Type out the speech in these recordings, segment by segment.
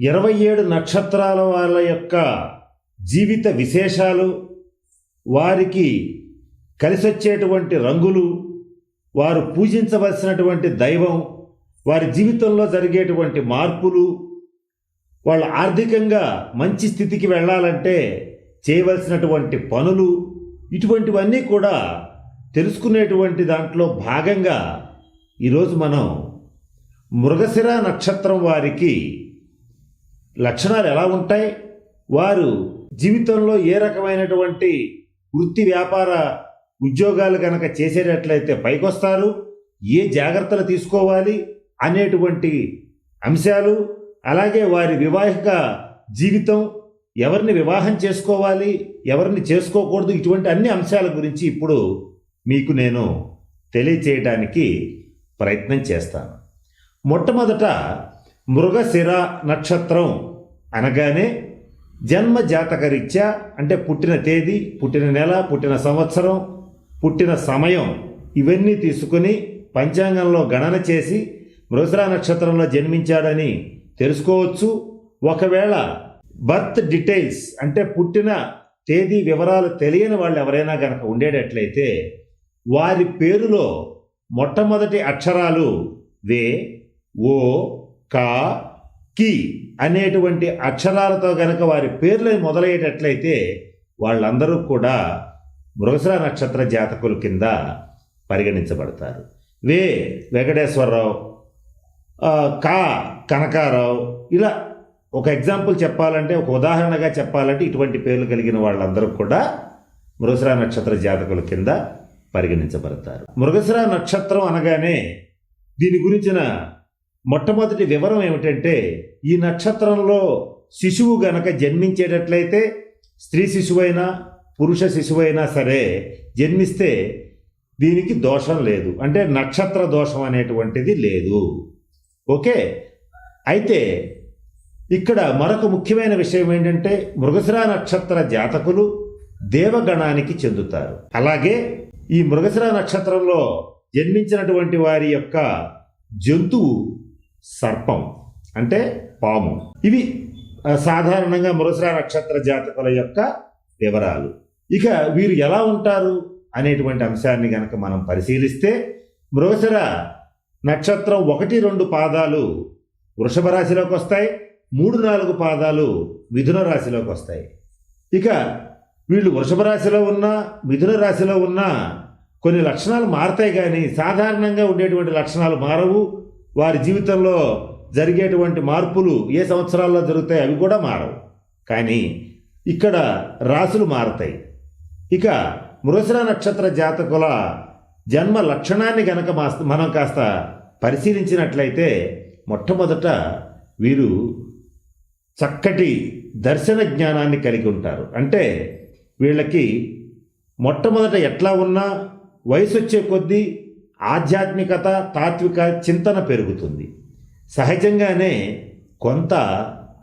ఇరవై ఏడు నక్షత్రాల వాళ్ళ యొక్క జీవిత విశేషాలు వారికి కలిసొచ్చేటువంటి రంగులు వారు పూజించవలసినటువంటి దైవం వారి జీవితంలో జరిగేటువంటి మార్పులు వాళ్ళు ఆర్థికంగా మంచి స్థితికి వెళ్ళాలంటే చేయవలసినటువంటి పనులు ఇటువంటివన్నీ కూడా తెలుసుకునేటువంటి దాంట్లో భాగంగా ఈరోజు మనం మృగశిర నక్షత్రం వారికి లక్షణాలు ఎలా ఉంటాయి? వారు జీవితంలో ఏ రకమైనటువంటి వృత్తి వ్యాపార ఉద్యోగాలు కనుక చేసేటట్లయితే పైకొస్తారు? ఏ జాగ్రత్తలు తీసుకోవాలి? అనేటువంటి అంశాలు అలాగే వారి వివాహిక జీవితం ఎవరిని వివాహం చేసుకోవాలి? ఎవరిని చేసుకోకూడదు? ఇటువంటి అన్ని అంశాల గురించి ఇప్పుడు మీకు నేను తెలియచేయడానికి ప్రయత్నం చేస్తాను. మొట్టమొదట మృగశిర నక్షత్రం అనగానే జన్మ జాతకరీత్యా అంటే పుట్టిన తేదీ పుట్టిన నెల పుట్టిన సంవత్సరం పుట్టిన సమయం ఇవన్నీ తీసుకుని పంచాంగంలో గణన చేసి మృగశిర నక్షత్రంలో జన్మించాడని తెలుసుకోవచ్చు. ఒకవేళ బర్త్ డీటెయిల్స్ అంటే పుట్టిన తేదీ వివరాలు తెలియని వాళ్ళు ఎవరైనా కనుక ఉండేటట్లయితే వారి పేరులో మొట్టమొదటి అక్షరాలు వే ఓ కా కి అనేటువంటి అక్షరాలతో గనక వారి పేర్లు మొదలయ్యేటట్లయితే వాళ్ళందరూ కూడా మృగశిర నక్షత్ర జాతకుల కింద పరిగణించబడతారు. వే వెంకటేశ్వరరావు కా కనకారావు ఇలా ఒక ఎగ్జాంపుల్ చెప్పాలంటే ఒక ఉదాహరణగా చెప్పాలంటే ఇటువంటి పేర్లు కలిగిన వాళ్ళందరూ కూడా మృగశిర నక్షత్ర జాతకుల కింద పరిగణించబడతారు. మృగశిర నక్షత్రం అనగానే దీని గురించిన మొట్టమొదటి వివరం ఏమిటంటే ఈ నక్షత్రంలో శిశువు గనక జన్మించేటట్లయితే స్త్రీ శిశువైనా పురుష శిశువైనా సరే జన్మిస్తే దీనికి దోషం లేదు. అంటే నక్షత్ర దోషం అనేటువంటిది లేదు. ఓకే? అయితే ఇక్కడ మరొక ముఖ్యమైన విషయం ఏంటంటే మృగశిరా నక్షత్ర జాతకులు దేవగణానికి చెందుతారు. అలాగే ఈ మృగశిరా నక్షత్రంలో జన్మించినటువంటి వారి యొక్క జంతువు సర్పం అంటే పాము. ఇవి సాధారణంగా మృగశిర నక్షత్ర జాతకుల యొక్క వివరాలు. ఇక వీరు ఎలా ఉంటారు అనేటువంటి అంశాన్ని గనక మనం పరిశీలిస్తే మృగశిర నక్షత్రం ఒకటి రెండు పాదాలు వృషభ రాశిలోకి వస్తాయి మూడు నాలుగు పాదాలు మిథున రాశిలోకి వస్తాయి. ఇక వీళ్ళు వృషభ రాశిలో ఉన్నా మిథున రాశిలో ఉన్నా కొన్ని లక్షణాలు మారతాయి కానీ సాధారణంగా ఉండేటువంటి లక్షణాలు మారవు. వారి జీవితంలో జరిగేటువంటి మార్పులు ఏ సంవత్సరాల్లో జరుగుతాయి అవి కూడా మారవు. కానీ ఇక్కడ రాసులు మారతాయి. ఇక మృగశిర నక్షత్ర జాతకుల జన్మ లక్షణాన్ని గనక మనం కాస్త పరిశీలించినట్లయితే మొట్టమొదట వీరు చక్కటి దర్శన జ్ఞానాన్ని కలిగి ఉంటారు. అంటే వీళ్ళకి మొట్టమొదట ఎట్లా ఉన్నా వయసు వచ్చే కొద్దీ ఆధ్యాత్మికత తాత్విక చింతన పెరుగుతుంది. సహజంగానే కొంత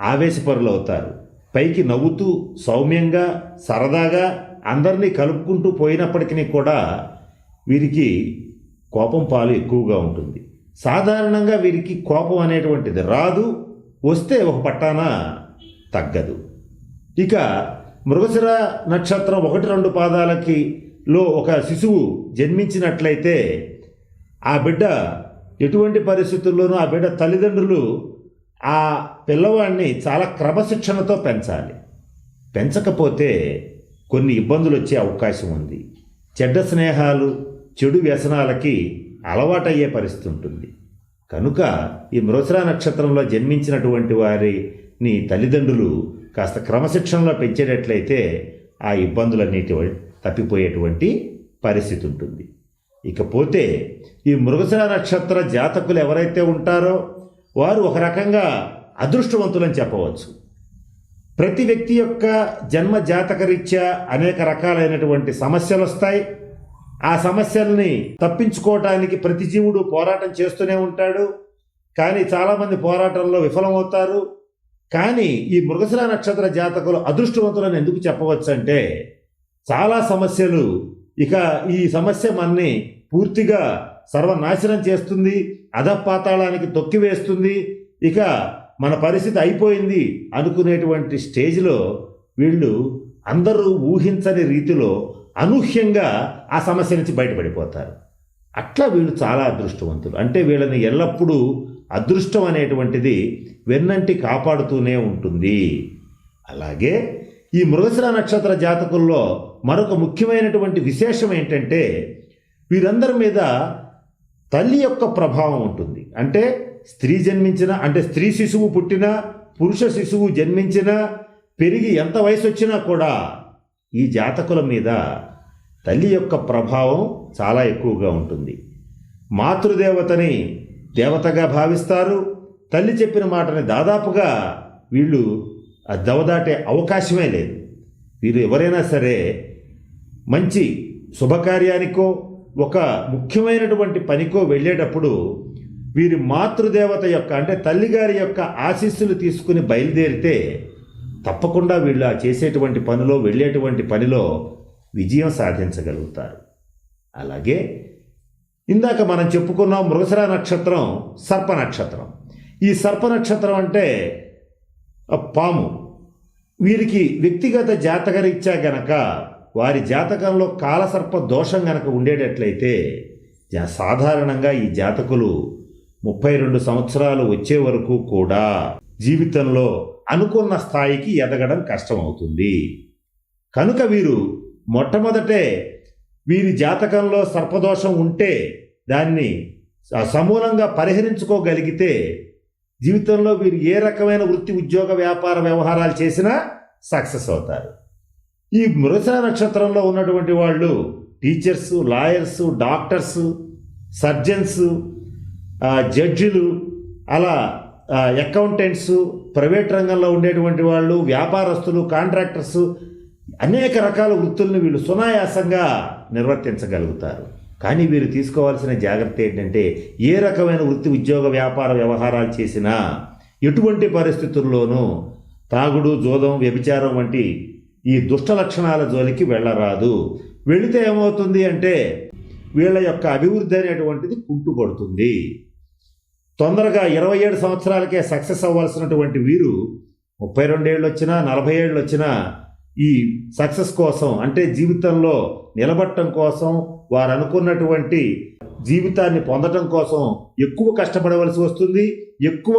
ఆవేశపరులు అవుతారు. పైకి నవ్వుతూ సౌమ్యంగా సరదాగా అందరినీ కలుపుకుంటూ పోయినప్పటికీ కూడా వీరికి కోపం పాలు ఎక్కువగా ఉంటుంది. సాధారణంగా వీరికి కోపం అనేటువంటిది రాదు వస్తే ఒక పట్టాన తగ్గదు. ఇక మృగశిర నక్షత్రం ఒకటి రెండు పాదాలకి లో ఒక శిశువు జన్మించినట్లయితే ఆ బిడ్డ ఎటువంటి పరిస్థితుల్లోనూ ఆ బిడ్డ తల్లిదండ్రులు ఆ పిల్లవాడిని చాలా క్రమశిక్షణతో పెంచాలి. పెంచకపోతే కొన్ని ఇబ్బందులు వచ్చే అవకాశం ఉంది. చెడ్డ స్నేహాలు చెడు వ్యసనాలకి అలవాటయ్యే పరిస్థితి ఉంటుంది. కనుక ఈ మృసరా నక్షత్రంలో జన్మించినటువంటి వారిని తల్లిదండ్రులు కాస్త క్రమశిక్షణలో పెంచేటట్లయితే ఆ ఇబ్బందులన్నిటి తప్పిపోయేటువంటి పరిస్థితి ఉంటుంది. ఇకపోతే ఈ మృగశిర నక్షత్ర జాతకులు ఎవరైతే ఉంటారో వారు ఒక రకంగా అదృష్టవంతులని చెప్పవచ్చు. ప్రతి వ్యక్తి యొక్క జన్మ జాతకరీత్యా అనేక రకాలైనటువంటి సమస్యలు వస్తాయి ఆ సమస్యల్ని తప్పించుకోవటానికి ప్రతి జీవుడు పోరాటం చేస్తూనే ఉంటాడు. కానీ చాలామంది పోరాటంలో విఫలమవుతారు. కానీ ఈ మృగశిర నక్షత్ర జాతకులు అదృష్టవంతులని ఎందుకు చెప్పవచ్చు అంటే చాలా సమస్యలు ఇక ఈ సమస్య మనని పూర్తిగా సర్వనాశనం చేస్తుంది అధపాతాళానికి తొక్కివేస్తుంది. ఇక మన పరిస్థితి అయిపోయింది అనుకునేటువంటి స్టేజ్లో వీళ్ళు అందరూ ఊహించని రీతిలో అనూహ్యంగా ఆ సమస్య నుంచి బయటపడిపోతారు. అట్లా వీళ్ళు చాలా అదృష్టవంతులు. అంటే వీళ్ళని ఎల్లప్పుడూ అదృష్టం అనేటువంటిది వెన్నంటి కాపాడుతూనే ఉంటుంది. అలాగే ఈ మృగశిర నక్షత్ర జాతకుల్లో మరొక ముఖ్యమైనటువంటి విశేషం ఏంటంటే వీరందరి మీద తల్లి యొక్క ప్రభావం ఉంటుంది. అంటే స్త్రీ జన్మించిన అంటే స్త్రీ శిశువు పుట్టిన పురుష శిశువు జన్మించిన పెరిగి ఎంత వయసు వచ్చినా కూడా ఈ జాతకుల మీద తల్లి యొక్క ప్రభావం చాలా ఎక్కువగా ఉంటుంది. మాతృదేవతని దేవతగా భావిస్తారు. తల్లి చెప్పిన మాటని దాదాపుగా వీళ్ళు దవదాటే అవకాశమే లేదు. వీరు ఎవరైనా సరే మంచి శుభకార్యానికో ఒక ముఖ్యమైనటువంటి పనికో వెళ్ళేటప్పుడు వీరి మాతృదేవత యొక్క అంటే తల్లిగారి యొక్క ఆశీస్సులు తీసుకుని బయలుదేరితే తప్పకుండా వీళ్ళు ఆ చేసేటువంటి పనిలో వెళ్ళేటువంటి పనిలో విజయం సాధించగలుగుతారు. అలాగే ఇందాక మనం చెప్పుకున్నాం మృగశిర నక్షత్రం సర్ప నక్షత్రం. ఈ సర్ప నక్షత్రం అంటే పాము. వీరికి వ్యక్తిగత జాతకరీత్యా గనక వారి జాతకంలో కాలసర్ప దోషం గనక ఉండేటట్లయితే సాధారణంగా ఈ జాతకులు ముప్పై రెండు సంవత్సరాలు వచ్చే వరకు కూడా జీవితంలో అనుకున్న స్థాయికి ఎదగడం కష్టమవుతుంది. కనుక వీరు మొట్టమొదటే వీరి జాతకంలో సర్పదోషం ఉంటే దాన్ని సమూలంగా పరిహరించుకోగలిగితే జీవితంలో వీరు ఏ రకమైన వృత్తి ఉద్యోగ వ్యాపార వ్యవహారాలు చేసినా సక్సెస్ అవుతారు. ఈ మృగశిర నక్షత్రంలో ఉన్నటువంటి వాళ్ళు టీచర్స్ లాయర్స్ డాక్టర్స్ సర్జన్స్ జడ్జిలు అలా అకౌంటెంట్స్ ప్రైవేట్ రంగంలో ఉండేటువంటి వాళ్ళు వ్యాపారస్తులు కాంట్రాక్టర్స్ అనేక రకాల వృత్తుల్ని వీళ్ళు సునాయాసంగా నిర్వర్తించగలుగుతారు. కానీ వీరు తీసుకోవాల్సిన జాగ్రత్త ఏంటంటే ఏ రకమైన వృత్తి ఉద్యోగ వ్యాపార వ్యవహారాలు చేసినా ఎటువంటి పరిస్థితుల్లోనూ తాగుడు జోదం వ్యభిచారం వంటి ఈ దుష్ట లక్షణాల జోలికి వెళ్ళరాదు. వెళితే ఏమవుతుంది అంటే వీళ్ళ యొక్క అభివృద్ధి అనేటువంటిది కుంటుపడుతుంది. తొందరగా ఇరవై ఏడు సంవత్సరాలకే సక్సెస్ అవ్వాల్సినటువంటి వీరు ముప్పై రెండేళ్ళు వచ్చినా నలభై ఏళ్ళు వచ్చినా ఈ సక్సెస్ కోసం అంటే జీవితంలో నిలబడటం కోసం వారు అనుకున్నటువంటి జీవితాన్ని పొందటం కోసం ఎక్కువ కష్టపడవలసి వస్తుంది ఎక్కువ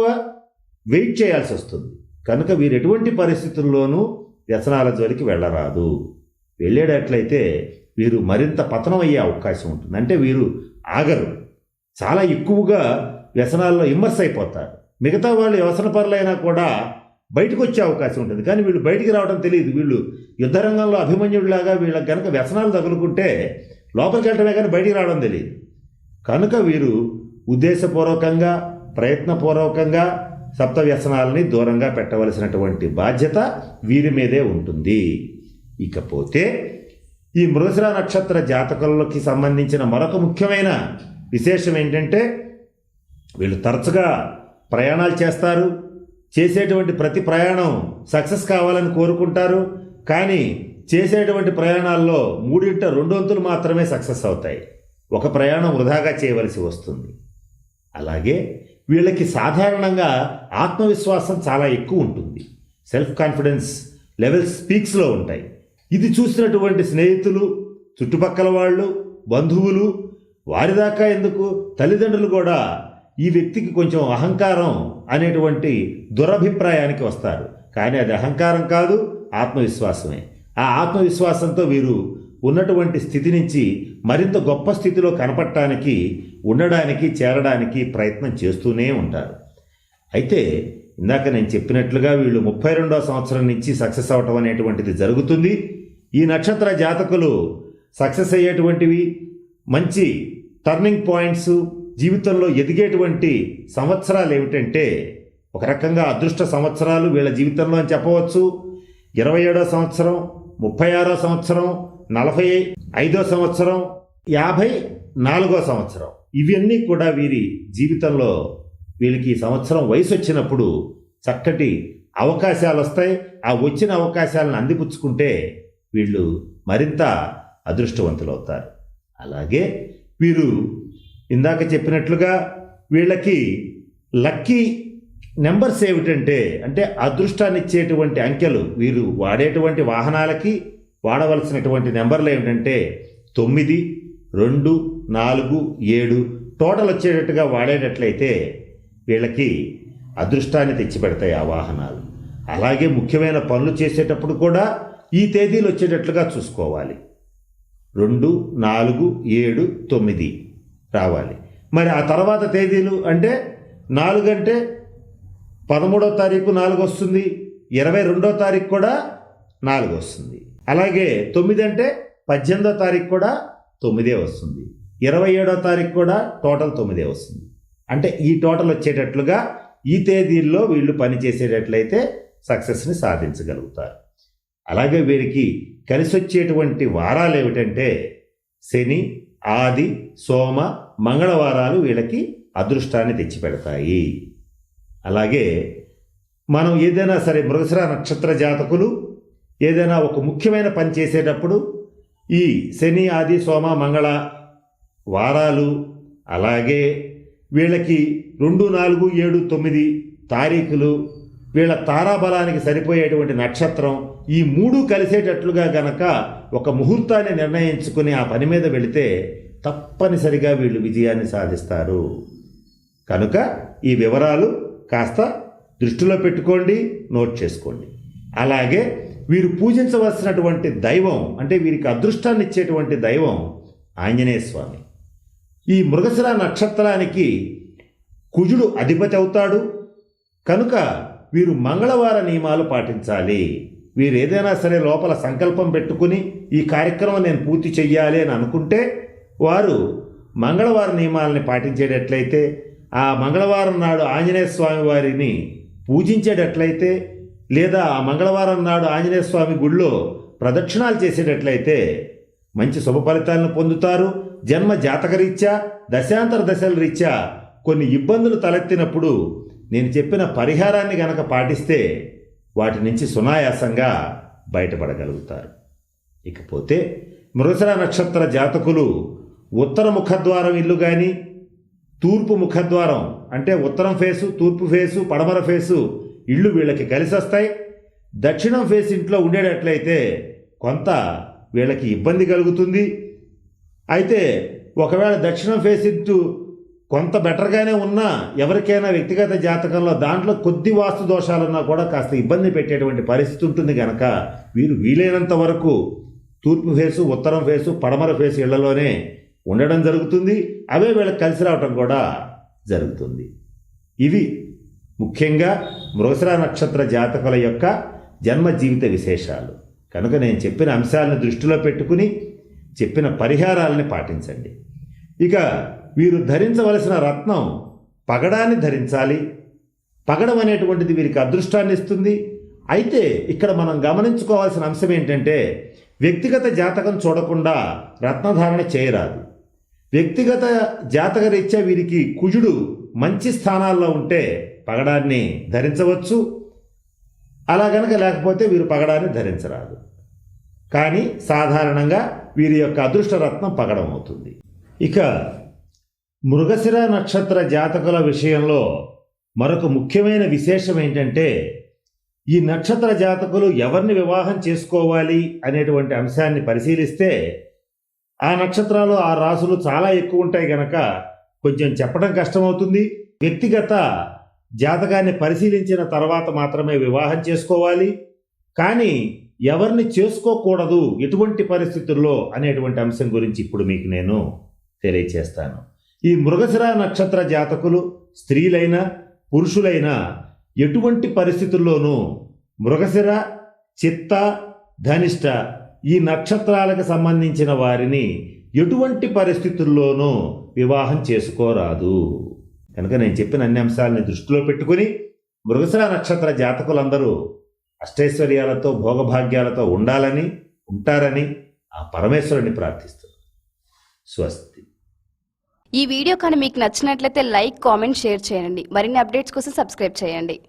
వెయిట్ చేయాల్సి వస్తుంది. కనుక వీరు ఎటువంటి పరిస్థితుల్లోనూ వ్యసనాల జోలికి వెళ్ళరాదు. వెళ్ళేటట్లయితే వీరు మరింత పతనం అయ్యే అవకాశం ఉంటుంది. అంటే వీరు ఆగరు. చాలా ఎక్కువగా వ్యసనాల్లో ఇమ్మర్స్ అయిపోతారు. మిగతా వాళ్ళు వ్యసన పరులైనా కూడా బయటకు వచ్చే అవకాశం ఉంటుంది. కానీ వీళ్ళు బయటికి రావడం తెలియదు. వీళ్ళు యుద్ధరంగంలో అభిమన్యుడిలాగా వీళ్ళకి కనుక వ్యసనాలు తగులుకుంటే లోపలికి వెళ్ళటమే కానీ బయటికి రావడం తెలియదు. కనుక వీరు ఉద్దేశపూర్వకంగా ప్రయత్నపూర్వకంగా సప్త వ్యసనాలని దూరంగా పెట్టవలసినటువంటి బాధ్యత వీరి మీదే ఉంటుంది. ఇకపోతే ఈ మృగశిర నక్షత్ర జాతకులకి సంబంధించిన మరొక ముఖ్యమైన విశేషం ఏంటంటే వీళ్ళు తరచుగా ప్రయాణాలు చేస్తారు. చేసేటువంటి ప్రతి ప్రయాణం సక్సెస్ కావాలని కోరుకుంటారు. కానీ చేసేటువంటి ప్రయాణాల్లో మూడింట రెండు వంతులు మాత్రమే సక్సెస్ అవుతాయి. ఒక ప్రయాణం వృధాగా చేయవలసి వస్తుంది. అలాగే వీళ్ళకి సాధారణంగా ఆత్మవిశ్వాసం చాలా ఎక్కువ ఉంటుంది. సెల్ఫ్ కాన్ఫిడెన్స్ లెవెల్స్ పీక్స్లో ఉంటాయి. ఇది చూసినటువంటి స్నేహితులు చుట్టుపక్కల వాళ్ళు బంధువులు వారి దాకా ఎందుకు? తల్లిదండ్రులు కూడా ఈ వ్యక్తికి కొంచెం అహంకారం అనేటువంటి దురభిప్రాయానికి వస్తారు. కానీ అది అహంకారం కాదు ఆత్మవిశ్వాసమే. ఆ ఆత్మవిశ్వాసంతో వీరు ఉన్నటువంటి స్థితి నుంచి మరింత గొప్ప స్థితిలో కనపడటానికి ఉండడానికి చేరడానికి ప్రయత్నం చేస్తూనే ఉంటారు. అయితే ఇందాక నేను చెప్పినట్లుగా వీళ్ళు ముప్పై రెండో సంవత్సరం నుంచి సక్సెస్ అవటం అనేటువంటిది జరుగుతుంది. ఈ నక్షత్ర జాతకులు సక్సెస్ అయ్యేటువంటివి మంచి టర్నింగ్ పాయింట్స్ జీవితంలో ఎదిగేటువంటి సంవత్సరాలు ఏమిటంటే ఒక రకంగా అదృష్ట సంవత్సరాలు వీళ్ళ జీవితంలో అని చెప్పవచ్చు. ఇరవై ఏడో సంవత్సరం ముప్పై ఆరో సంవత్సరం నలభై ఐదో సంవత్సరం యాభై నాలుగో సంవత్సరం. ఇవన్నీ కూడా వీరి జీవితంలో వీళ్ళకి సంవత్సరం వయసు వచ్చినప్పుడు చక్కటి అవకాశాలు వస్తాయి. ఆ వచ్చిన అవకాశాలను అందిపుచ్చుకుంటే వీళ్ళు మరింత అదృష్టవంతులు అవుతారు అలాగే వీరు ఇందాక చెప్పినట్లుగా వీళ్ళకి లక్కీ నెంబర్స్ ఏమిటంటే అంటే అదృష్టాన్ని ఇచ్చేటువంటి అంకెలు వీరు వాడేటువంటి వాహనాలకి వాడవలసినటువంటి నెంబర్లు ఏమిటంటే తొమ్మిది రెండు నాలుగు ఏడు. టోటల్ వచ్చేటట్టుగా వాడేటట్లయితే వీళ్ళకి అదృష్టాన్ని తెచ్చిపెడతాయి ఆ వాహనాలు. అలాగే ముఖ్యమైన పనులు చేసేటప్పుడు కూడా ఈ తేదీలు వచ్చేటట్లుగా చూసుకోవాలి. రెండు నాలుగు ఏడు తొమ్మిది రావాలి. మరి ఆ తర్వాత తేదీలు అంటే నాలుగు అంటే పదమూడో తారీఖు నాలుగు వస్తుంది ఇరవై రెండో తారీఖు కూడా నాలుగు వస్తుంది. అలాగే తొమ్మిది అంటే పద్దెనిమిదో తారీఖు కూడా తొమ్మిదే వస్తుంది. ఇరవై ఏడో తారీఖు కూడా టోటల్ తొమ్మిదే వస్తుంది. అంటే ఈ టోటల్ వచ్చేటట్లుగా ఈ తేదీల్లో వీళ్ళు పని చేసేటట్లయితే సక్సెస్ని సాధించగలుగుతారు. అలాగే వీరికి కలిసి వచ్చేటువంటి వారాలు ఏమిటంటే శని ఆది సోమ మంగళవారాలు వీళ్ళకి అదృష్టాన్ని తెచ్చిపెడతాయి. అలాగే మనం ఏదైనా సరే మృగశిర నక్షత్ర జాతకులు ఏదైనా ఒక ముఖ్యమైన పని చేసేటప్పుడు ఈ శని ఆది సోమ మంగళ వారాలు అలాగే వీళ్ళకి రెండు నాలుగు ఏడు తొమ్మిది తారీఖులు వీళ్ళ తారాబలానికి సరిపోయేటువంటి నక్షత్రం ఈ మూడు కలిసేటట్లుగా గనక ఒక ముహూర్తాన్ని నిర్ణయించుకుని ఆ పని మీద వెళితే తప్పనిసరిగా వీళ్ళు విజయాన్ని సాధిస్తారు. కనుక ఈ వివరాలు కాస్త దృష్టిలో పెట్టుకోండి నోట్ చేసుకోండి. అలాగే వీరు పూజించవలసినటువంటి దైవం అంటే వీరికి అదృష్టాన్ని ఇచ్చేటువంటి దైవం ఆంజనేయ స్వామి. ఈ మృగశిర నక్షత్రానికి కుజుడు అధిపతి అవుతాడు. కనుక వీరు మంగళవార నియమాలు పాటించాలి. వీరు ఏదైనా సరే లోపల సంకల్పం పెట్టుకుని ఈ కార్యక్రమం నేను పూర్తి చెయ్యాలి అని అనుకుంటే వారు మంగళవార నియమాలని పాటించేటట్లయితే ఆ మంగళవారం నాడు ఆంజనేయ స్వామి వారిని పూజించేటట్లయితే లేదా మంగళవారం నాడు ఆంజనేయ స్వామి గుళ్ళో ప్రదక్షిణాలు చేసేటట్లయితే మంచి శుభ ఫలితాలను పొందుతారు. జన్మ జాతకరీత్యా దశాంతర దశల రీత్యా కొన్ని ఇబ్బందులు తలెత్తినప్పుడు నేను చెప్పిన పరిహారాన్ని గనక పాటిస్తే వాటి నుంచి సునాయాసంగా బయటపడగలుగుతారు. ఇకపోతే మృగశిర నక్షత్ర జాతకులు ఉత్తర ముఖద్వారం ఇల్లు కానీ తూర్పు ముఖద్వారం అంటే ఉత్తరం ఫేసు తూర్పు ఫేసు పడమర ఫేసు ఇళ్ళు వీళ్ళకి కలిసొస్తాయి. దక్షిణం ఫేస్ ఇంట్లో ఉండేటట్లయితే కొంత వీళ్ళకి ఇబ్బంది కలుగుతుంది. అయితే ఒకవేళ దక్షిణం ఫేస్ ఇంటూ కొంత బెటర్గానే ఉన్నా ఎవరికైనా వ్యక్తిగత జాతకంలో దాంట్లో కొద్ది వాస్తు దోషాలున్నా కూడా కాస్త ఇబ్బంది పెట్టేటువంటి పరిస్థితి ఉంటుంది కనుక వీరు వీలైనంత వరకు తూర్పు ఫేసు ఉత్తరం ఫేసు పడమర ఫేసు ఇళ్ళలోనే ఉండడం జరుగుతుంది. అవే వీళ్ళకి కలిసి రావటం కూడా జరుగుతుంది. ఇవి ముఖ్యంగా మృగశిర నక్షత్ర జాతకుల యొక్క జన్మ జీవిత విశేషాలు. కనుక నేను చెప్పిన అంశాలను దృష్టిలో పెట్టుకుని చెప్పిన పరిహారాలని పాటించండి. ఇక వీరు ధరించవలసిన రత్నం పగడాన్ని ధరించాలి. పగడం అనేటువంటిది వీరికి అదృష్టాన్ని ఇస్తుంది. అయితే ఇక్కడ మనం గమనించుకోవాల్సిన అంశం ఏంటంటే వ్యక్తిగత జాతకం చూడకుండా రత్నధారణ చేయరాదు. వ్యక్తిగత జాతక రీత్యా వీరికి కుజుడు మంచి స్థానాల్లో ఉంటే పగడాన్ని ధరించవచ్చు. అలా గనక లేకపోతే వీరు పగడాన్ని ధరించరాదు. కానీ సాధారణంగా వీరి యొక్క అదృష్టరత్నం పగడం అవుతుంది. ఇక మృగశిర నక్షత్ర జాతకుల విషయంలో మరొక ముఖ్యమైన విశేషం ఏంటంటే ఈ నక్షత్ర జాతకులు ఎవరిని వివాహం చేసుకోవాలి అనేటువంటి అంశాన్ని పరిశీలిస్తే ఆ నక్షత్రాలు ఆ రాసులు చాలా ఎక్కువ ఉంటాయి గనక కొంచెం చెప్పడం కష్టమవుతుంది. వ్యక్తిగత జాతకాన్ని పరిశీలించిన తర్వాత మాత్రమే వివాహం చేసుకోవాలి. కానీ ఎవరిని చేసుకోకూడదు ఎటువంటి పరిస్థితుల్లో అనేటువంటి అంశం గురించి ఇప్పుడు మీకు నేను తెలియచేస్తాను. ఈ మృగశిర నక్షత్ర జాతకులు స్త్రీలైనా పురుషులైనా ఎటువంటి పరిస్థితుల్లోనూ మృగశిర చిత్త ధనిష్ట ఈ నక్షత్రాలకు సంబంధించిన వారిని ఎటువంటి పరిస్థితుల్లోనూ వివాహం చేసుకోరాదు. కనుక నేను చెప్పిన అన్ని అంశాలని దృష్టిలో పెట్టుకుని మృగశిర నక్షత్ర జాతకులందరూ అష్టైశ్వర్యాలతో భోగభాగ్యాలతో ఉండాలని ఉంటారని ఆ పరమేశ్వరుని ప్రార్థిస్తున్నాను. స్వస్తి. ఈ వీడియో కానీ మీకు నచ్చినట్లయితే లైక్ కామెంట్ షేర్ చేయండి. మరిన్ని అప్డేట్స్ కోసం సబ్స్క్రైబ్ చేయండి.